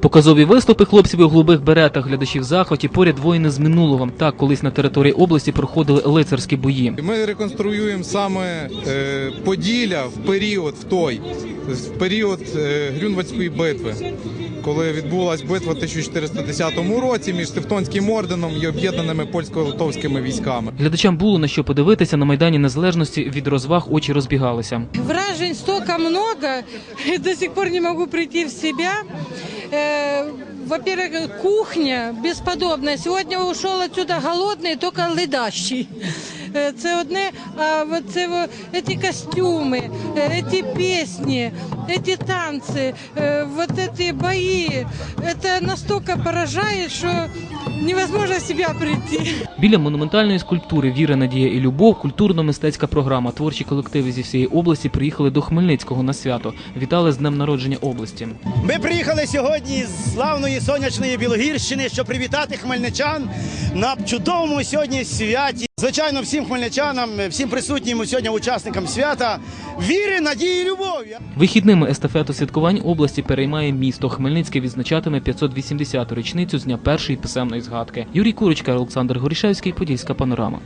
Показові виступи хлопців у голубих беретах глядачів в захваті поряд воїни з минулого. Так колись на території області проходили лицарські бої. Ми реконструюємо саме е, Поділля в період в той, в період е, Грюнвальдської битви, коли відбулася битва в 1410 році між Тевтонським орденом і об'єднаними польсько-литовськими військами. Глядачам було на що подивитися на майдані незалежності від розваг очі розбігалися. Вражень столько много, до сих пор не могу прийти в себя Э, Во-первых, кухня бесподобная. Сегодня ушел отсюда голодный, только ледащий. Е, Це одне, а це ці костюми, е, ці пісні, ці танці, е, вот ці бої. Це настільки поражає, що невозможно в себя прийти. Біля монументальної скульптури Віра, Надія і Любов культурно-мистецька програма. Творчі колективи зі всієї області приїхали до Хмельницького на свято. Вітали з днем народження області. Ми приїхали сьогодні з славної сонячної Білогірщини, щоб привітати хмельничан на чудовому сьогодні святі. Звичайно, всім хмельничанам, всім присутнім сьогодні учасникам свята віри, надії, любові. Вихідними естафету святкувань області переймає місто. Хмельницьке відзначатиме 580-ту річницю з дня першої писемної згадки. Юрій Курочка, Олександр Горішевський, Подільська панорама.